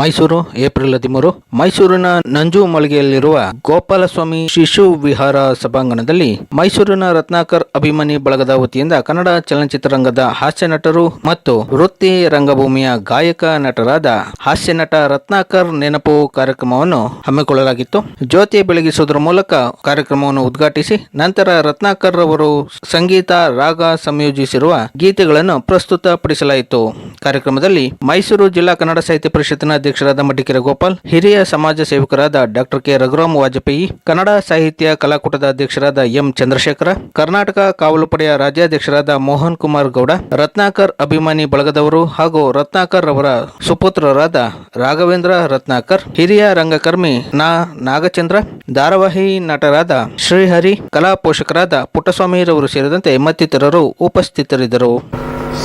Mysuru, April ಹದಿಮೂರು. ಮೈಸೂರಿನ ನಂಜು ಮಳಿಗೆಯಲ್ಲಿರುವ ಗೋಪಾಲಸ್ವಾಮಿ ಶಿಶು ವಿಹಾರ ಸಭಾಂಗಣದಲ್ಲಿ ಮೈಸೂರಿನ ರತ್ನಾಕರ್ ಅಭಿಮಾನಿ ಬಳಗದ ವತಿಯಿಂದ ಕನ್ನಡ ಚಲನಚಿತ್ರರಂಗದ ಹಾಸ್ಯ ನಟರು ಮತ್ತು ವೃತ್ತಿ ರಂಗಭೂಮಿಯ ಗಾಯಕ ನಟರಾದ ಹಾಸ್ಯ ನಟ ರತ್ನಾಕರ್ ನೆನಪು ಕಾರ್ಯಕ್ರಮವನ್ನು ಹಮ್ಮಿಕೊಳ್ಳಲಾಗಿತ್ತು. ಜ್ಯೋತಿ ಬೆಳಗಿಸುವುದರ ಮೂಲಕ ಕಾರ್ಯಕ್ರಮವನ್ನು ಉದ್ಘಾಟಿಸಿ ನಂತರ ರತ್ನಾಕರ್ ಅವರು ಸಂಗೀತ, ರಾಗ ಸಂಯೋಜಿಸಿರುವ ಗೀತೆಗಳನ್ನು ಪ್ರಸ್ತುತಪಡಿಸಲಾಯಿತು. ಕಾರ್ಯಕ್ರಮದಲ್ಲಿ ಮೈಸೂರು ಜಿಲ್ಲಾ ಕನ್ನಡ ಸಾಹಿತ್ಯ ಪರಿಷತ್ತಿನ ಅಧ್ಯಕ್ಷರಾದ ಮಡಿಕೆರೆ ಗೋಪಾಲ್, ಹಿರಿಯ ಸಮಾಜ ಸೇವಕರಾದ ಡಾಕ್ಟರ್ ಕೆ. ರಘುರಾಮ್ ವಾಜಪೇಯಿ, ಕನ್ನಡ ಸಾಹಿತ್ಯ ಕಲಾಕೂಟದ ಅಧ್ಯಕ್ಷರಾದ ಎಂ. ಚಂದ್ರಶೇಖರ, ಕರ್ನಾಟಕ ಕಾವಲು ಪಡೆಯ ರಾಜ್ಯಾಧ್ಯಕ್ಷರಾದ ಮೋಹನ್ ಕುಮಾರ್ ಗೌಡ, ರತ್ನಾಕರ್ ಅಭಿಮಾನಿ ಬಳಗದವರು ಹಾಗೂ ರತ್ನಾಕರ್ ಅವರ ಸುಪುತ್ರರಾದ ರಾಘವೇಂದ್ರ ರತ್ನಾಕರ್, ಹಿರಿಯ ರಂಗಕರ್ಮಿ ನಾ. ನಾಗಚಂದ್ರ, ಧಾರಾವಾಹಿ ನಟರಾದ ಶ್ರೀಹರಿ, ಕಲಾ ಪೋಷಕರಾದ ಪುಟ್ಟಸ್ವಾಮಿರವರು ಸೇರಿದಂತೆ ಮತ್ತಿತರರು ಉಪಸ್ಥಿತರಿದ್ದರು.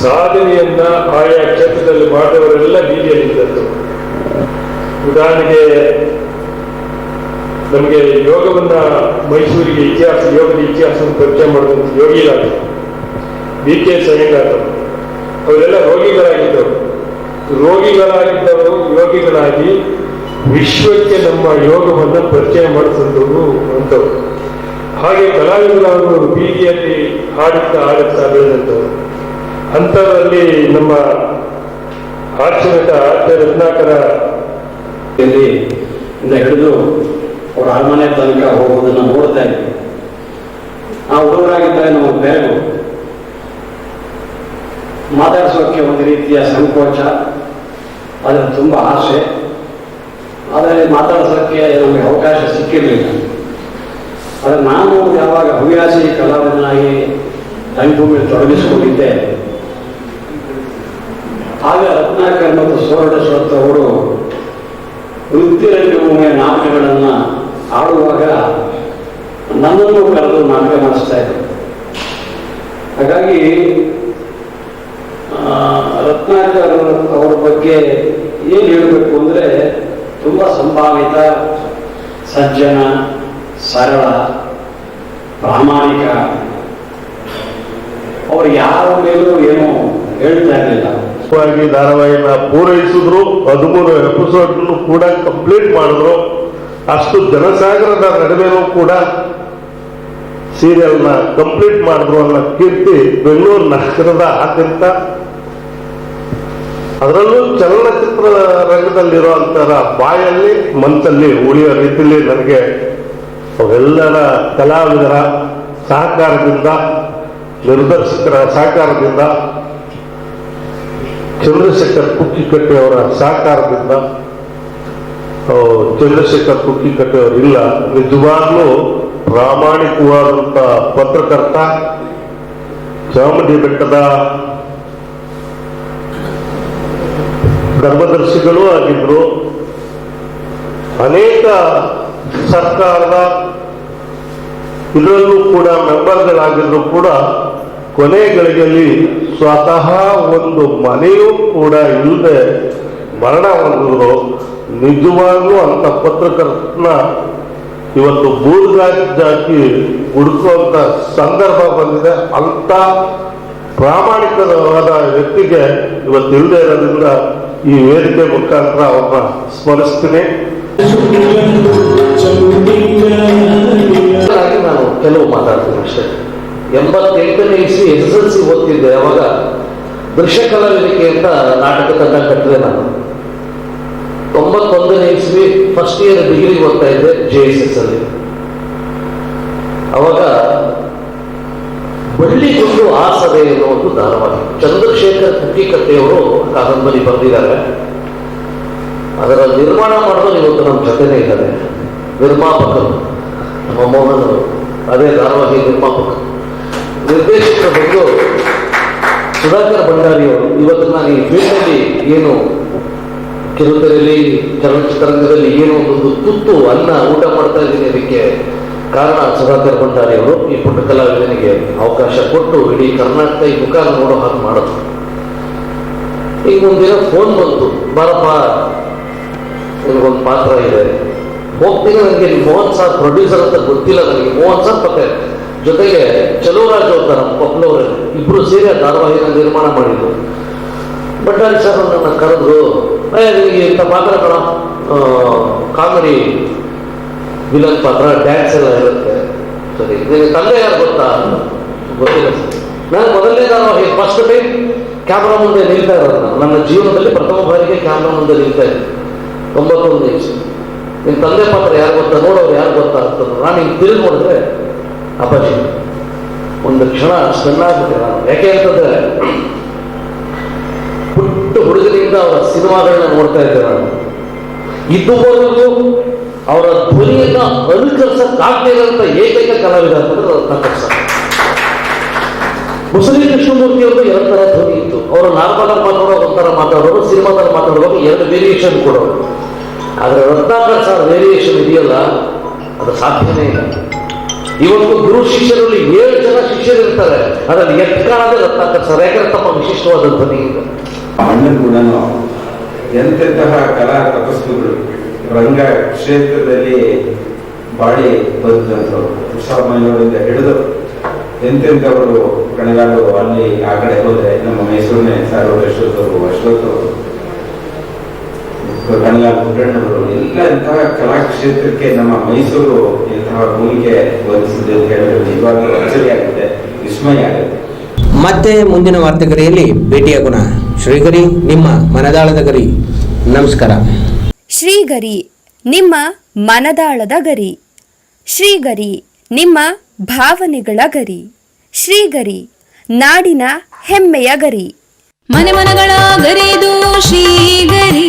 ಸಾಧನೆಯನ್ನ ಆಯಾ ಕ್ಷೇತ್ರದಲ್ಲಿ ಮಾಡಿದವರೆಲ್ಲ ಬೀದಿಯಲ್ಲಿದ್ದದ್ದು ಉದಾಹರಣೆಗೆ ನಮಗೆ ಯೋಗವನ್ನ ಮೈಸೂರಿಗೆ ಇತಿಹಾಸ, ಯೋಗದ ಇತಿಹಾಸವನ್ನು ಪರಿಚಯ ಮಾಡಿದಂಥ ಯೋಗಿರಾಜ್ ಬಿ ಕೆ ಸಯ್ಯಂಗಾರ್ ಅವರೆಲ್ಲ ರೋಗಿಗಳಾಗಿದ್ದವರು. ರೋಗಿಗಳಾಗಿದ್ದವರು, ಯೋಗಿಗಳಾಗಿ ವಿಶ್ವಕ್ಕೆ ನಮ್ಮ ಯೋಗವನ್ನು ಪರಿಚಯ ಮಾಡಿಸಿದವರು ಅಂತವರು. ಹಾಗೆ ಕಲಾವಿದರಾದವರು ಬೀದಿಯಲ್ಲಿ ಹಾಡುತ್ತಾ ಹಾಡುತ್ತಾ ಬೆಳೆದಂತವರು ಅಂಥವರಲ್ಲಿ ನಮ್ಮ ಹಾಸ್ಯನಟ ಆದ್ಯ ರತ್ನಾಕರ ಇಂದ ಹಿಡಿದು ಅವ್ರ ಅರಮನೆ ತನಕ ಹೋಗೋದನ್ನ ನೋಡ್ತಾ ಇದ್ವಿ. ಆ ಹುಡುಗರಾಗಿದ್ದಾರೆ ನಮ್ಮ ಬೇಗ ಮಾತಾಡಿಸೋಕೆ ಒಂದು ರೀತಿಯ ಸಂಕೋಚ ಅದರ ತುಂಬ ಆಸೆ. ಆದರೆ ಮಾತಾಡಿಸೋಕ್ಕೆ ನಮಗೆ ಅವಕಾಶ ಸಿಕ್ಕಿರಲಿಲ್ಲ. ಆದರೆ ನಾನು ಯಾವಾಗ ಹವ್ಯಾಸಿ ಕಲಾವಿದನಾಗಿ ರಂಗಭೂಮಿಯಲ್ಲಿ ತೊಡಗಿಸಿಕೊಂಡಿದ್ದೆ, ಆಗ ರತ್ನಾಕರ್ ಮತ್ತು ಸುವರ್ಣೇಶ್ವರತ್ ಅವರು ವೃತ್ತಿ ಒಮ್ಮೆ ನಾಟಕಗಳನ್ನು ಆಡುವಾಗ ನನ್ನನ್ನು ಕರೆದು ನಾಟಕ ಮಾಡಿಸ್ತಾ ಇದ್ದರು ಹಾಗಾಗಿ ರತ್ನಾಕರ್ ಅವರ ಬಗ್ಗೆ ಏನು ಹೇಳಬೇಕು ಅಂದರೆ ತುಂಬ ಸಂಭಾವಿತ, ಸಜ್ಜನ, ಸರಳ, ಪ್ರಾಮಾಣಿಕ. ಅವರು ಯಾರ ಮೇಲೂ ಏನು ಹೇಳ್ತಾ ಇರಲಿಲ್ಲ. ವಾಗಿ ಧಾರಾವಾಹಿನ ಪೂರೈಸಿದ್ರು, ಹದಿಮೂರು ಎಪಿಸೋಡ್ ಕೂಡ ಕಂಪ್ಲೀಟ್ ಮಾಡಿದ್ರು. ಅಷ್ಟು ಜನಸಾಗರದ ನಡುವೆನೂ ಕೂಡ ಸೀರಿಯಲ್ನ ಕಂಪ್ಲೀಟ್ ಮಾಡಿದ್ರು ಅನ್ನೋ ಕೀರ್ತಿ ಬೆಂಗಳೂರು ನಗರದ ಆದ್ಯಂತ. ಅದರಲ್ಲೂ ಚಲನಚಿತ್ರ ರಂಗದಲ್ಲಿರುವಂತರ ಬಾಯಲ್ಲಿ ಮನಸ್ಸಲ್ಲಿ ಉಳಿಯೋ ರೀತಿಯಲ್ಲಿ ನನಗೆ ಅವೆಲ್ಲರ ಕಲಾವಿದರ ಸಹಕಾರದಿಂದ, ನಿರ್ದೇಶಕರ ಸಹಕಾರದಿಂದ ಚಂದ್ರಶೇಖರ್ ಕುಕ್ಕಿಕಟ್ಟೆ ಅವರ ಸಹಕಾರದಿಂದ ಚಂದ್ರಶೇಖರ್ ಕುಕ್ಕಿಕಟ್ಟೆ ಅವರು ಇಲ್ಲ ನಿಜವಾಗ್ಲೂ ಪ್ರಾಮಾಣಿಕವಾದಂತ ಪತ್ರಕರ್ತ, ಚಾಮುಂಡಿ ಬೆಟ್ಟದ ಧರ್ಮದರ್ಶಿಗಳೂ ಆಗಿದ್ರು. ಅನೇಕ ಸರ್ಕಾರದ ಇದರಲ್ಲೂ ಕೂಡ ಮೆಂಬರ್ಗಳಾಗಿದ್ರು ಕೂಡ ಕೊನೆ ಗಳಿಗೆಯಲ್ಲಿ ಸ್ವತಃ ಒಂದು ಮನೆಯೂ ಕೂಡ ಇಲ್ಲದೆ ಮರಣ ಹೊಂದಿದ್ರು ನಿಜವಾಗ್ಲೂ ಅಂತ ಪತ್ರಕರ್ತನ ಇವತ್ತು ಬೂದ್ಗಾಕಿ ಹುಡುಕುವಂತ ಸಂದರ್ಭ ಬಂದಿದೆ. ಅಂತ ಪ್ರಾಮಾಣಿಕವಾದ ವ್ಯಕ್ತಿಗೆ ಇವತ್ತು ಇಲ್ಲದೆ ಇರೋದ್ರಿಂದ ಈ ವೇದಿಕೆ ಮುಖಾಂತರ ಅವ್ರನ್ನ ಸ್ಮರಿಸ್ತೀನಿ. ನಾನು ಕೆಲವು ಮಾತಾಡ್ತೀನಿ ಅಷ್ಟೇ. ಎಂಬತ್ತೆಂಟನೇ ಇಸ್ವಿ ಎಸ್ ಎಲ್ ಸಿ ಓದ್ತಿದ್ದೆ, ಅವಾಗ ದೃಶ್ಯ ಅಂತ ನಾಟಕ ತಂಡ ಕಟ್ಟಿದೆ ನಾನು. ತೊಂಬತ್ತೊಂದನೇ ಇಸ್ವಿ ಫಸ್ಟ್ ಇಯರ್ ಡಿಗ್ರಿ ಓದ್ತಾ ಇದ್ದೆ ಜೆ ಎಸ್ ಎಸ್ ಅಲ್ಲಿ. ಅವಾಗ ಬಳ್ಳಿ ಗುಂಡು ಆಸದೆ ಎನ್ನುವ ಒಂದು ಧಾರವಾಹಿ, ಚಂದ್ರಶೇಖರ್ ಕುಕ್ಕಿಕಟ್ಟೆಯವರು ಕಾದಂಬರಿ ಬರೆದಿದ್ದಾರೆ. ಅದರ ನಿರ್ಮಾಣ ಮಾಡೋದು ಇವತ್ತು ನಮ್ಮ ಜೊತೆನೇ ಇದ್ದಾರೆ. ನಿರ್ಮಾಪಕರು, ನಮ್ಮ ಮೋಹನ್ ಅದೇ ಧಾರವಾಹಿ ನಿರ್ಮಾಪಕರು. ಅವರು ಇವತ್ತು ನಾನು ಈ ಫೀಲ್ಡಲ್ಲಿ ಏನು ಕಿರುತೆರೆಯಲ್ಲಿ ಚಲನಚಿತ್ರರಂಗದಲ್ಲಿ ಏನು ಒಂದು ತುತ್ತು ಅನ್ನ ಊಟ ಮಾಡ್ತಾ ಇದ್ದೀನಿ ಅದಕ್ಕೆ ಕಾರಣ ಸುಧಾಕರ್ ಭಂಡಾರಿ ಅವರು. ಈ ಪುಟ್ಟ ಕಲಾವಿದನಿಗೆ ಅವಕಾಶ ಕೊಟ್ಟು ಇಡೀ ಕರ್ನಾಟಕ ಈ ಮುಖ ನೋಡೋ ಹಾಗೆ ಮಾಡೋದು. ಈಗ ಒಂದಿನ ಫೋನ್ ಬಂತು. ಬಾರಪ್ಪ ಒಂದು ಪಾತ್ರ ಇದೆ. ಹೋಗ್ತೀನಿ ನನಗೆ ಮೋಹನ್ ಸಾರ್ ಪ್ರೊಡ್ಯೂಸರ್ ಅಂತ ಗೊತ್ತಿಲ್ಲ ನನಗೆ. ಮೋಹನ್ ಸಾರ್ ಮತ್ತೆ ಜೊತೆಗೆ ಚಲುವರಾಜ್ ಅವತಾರ ನಮ್ಮ ಕೊಪ್ಪಳವರು ಇಬ್ರು ಸೀರೆ ಆ ನಿರ್ಮಾಣ ಮಾಡಿದ್ರು. ಭಟ್ಟಾರಿ ಸರ್ ನನ್ನ ಕರೆದ್ರು ಇಂಥ ಪಾತ್ರಗಳ ಕಾಮಿಡಿ ವಿಲನ್ ಪಾತ್ರ, ಡ್ಯಾನ್ಸ್ ಎಲ್ಲ ಇರುತ್ತೆ. ಸರಿ ನಿಮಗೆ ತಂದೆ ಯಾರು ಗೊತ್ತಾ? ಗೊತ್ತಿಲ್ಲ ನಾನು ಮೊದಲನೇ ಧಾರಾವಾಹಿ, ಫಸ್ಟ್ ಟೈಮ್ ಕ್ಯಾಮ್ರಾ ಮುಂದೆ ನಿಲ್ತಾ ಇರೋದು ನಾನು. ನನ್ನ ಜೀವನದಲ್ಲಿ ಪ್ರಥಮ ಬಾರಿಗೆ ಕ್ಯಾಮ್ರಾ ಮುಂದೆ ನಿಲ್ತಾ ಇದ್ದೆ ತೊಂಬತ್ತೊಂದು ನಿನ್ನ ತಂದೆ ಪಾತ್ರ ಯಾರು ಗೊತ್ತಾ? ನೋಡೋರು ಯಾರು ಗೊತ್ತಾ? ಅಂತಂದ್ರು ನಾನು ಹಿಂಗೆ ತಿರುಗಿ ನೋಡಿದ್ರೆ ಅಪ್ಪಾಜಿ ಒಂದು ಕ್ಷಣ ಸಣ್ಣಾಗುತ್ತೆ ನಾನು. ಯಾಕೆ ಅಂತಂದ್ರೆ, ಪುಟ್ಟ ಹುಡುಗನಿಂದ ಅವರ ಸಿನಿಮಾಗಳನ್ನ ನೋಡ್ತಾ ಇದ್ದೆ ನಾನು. ಇದುವರೆಗೂ ಅವರ ಧ್ವನಿಯನ್ನ ಅನುಕರಿಸಕ್ಕಾಗದೇ ಇರೋಂಥ ಏಕೈಕ ಕಲಾವಿದ ಅಂತಂದ್ರೆ ಮುಸಲಿ ಕೃಷ್ಣಮೂರ್ತಿ ಅವರು ಎರಡು ತರ ಧ್ವನಿ ಇತ್ತು. ಅವರು ನಾರ್ಮಲ್ ಆಗಿ ಮಾತಾಡೋ, ಒಂಥರ ಮಾತಾಡೋರು, ಸಿನಿಮಾದಲ್ಲಿ ಮಾತಾಡುವಾಗ ಎರಡು ವೇರಿಯೇಷನ್ ಕೊಡೋರು. ಆದ್ರೆ ರತ್ನಾಕರ್ ಸರ್ ವೇರಿಯೇಷನ್ ಇದೆಯಲ್ಲ, ಅದು ಸಾಧ್ಯನೇ ಇಲ್ಲ. ಇವತ್ತು ಗುರು ಶಿಷ್ಯರಲ್ಲಿ ಏಳು ಜನ ಶಿಷ್ಯರು ಇರ್ತಾರೆ ಅದರಲ್ಲಿ ಎಷ್ಟು ಕಾಣದೆ ರತ್ನಾಕರ್ ಸರ್? ಯಾಕಂದ್ರೆ ತಮ್ಮ ವಿಶಿಷ್ಟವಾದ ಧ್ವನಿ ಇದೆ. ಅಣ್ಣನ್ ಕೂಡ ಎಂತೆಂತಹ ಕಲಾ ತಪಸ್ಸುಗಳು, ರಂಗ ಕ್ಷೇತ್ರದಲ್ಲಿ ಬಾಳಿ ಬಂದಂಥವ್ರು ಉತ್ಸಾಹಮಯವರಿಂದ ಹಿಡಿದು ಎಂತೆಂಥವರು ಕಣಗಾಲು ಅಲ್ಲಿ ಆ ಕಡೆ ಹೋದರೆ, ನಮ್ಮ ಮೈಸೂರಿನ ಸಾರ್ವರ್ ಅಶ್ವಥರು ಪುಟ್ಟಣ್ಣವರು ಎಲ್ಲ ಇಂತಹ ಕಲಾಕ್ಷೇತ್ರಕ್ಕೆ ನಮ್ಮ ಮೈಸೂರು ಇಂತಹ ಭೂಮಿಕೆ ವಹಿಸಿದೆ ಅಂತ ಹೇಳಿದ್ರೆ ನಿಜವಾಗ್ಲೂ ಅಚ್ಚರಿಯಾಗುತ್ತೆ ವಿಸ್ಮಯ ಆಗುತ್ತೆ. ಮತ್ತೆ ಮುಂದಿನ ವಾರ್ತೆಗರಿಯಲ್ಲಿ ಭೇಟಿಯಾಗೋಣ ಶ್ರೀಗರಿ ನಿಮ್ಮ ಮನದಾಳದ ಗರಿ. ನಮಸ್ಕಾರ. ಶ್ರೀಗರಿ ನಿಮ್ಮ ಮನದಾಳದ ಗರಿ. ಶ್ರೀಗರಿ ನಿಮ್ಮ ಭಾವನೆಗಳ ಗರಿ. ಶ್ರೀಗರಿ ನಾಡಿನ ಹೆಮ್ಮೆಯ ಗರಿ. ಮನೆ ಮನಗಳ ಗರಿದು ಶ್ರೀಗರಿ.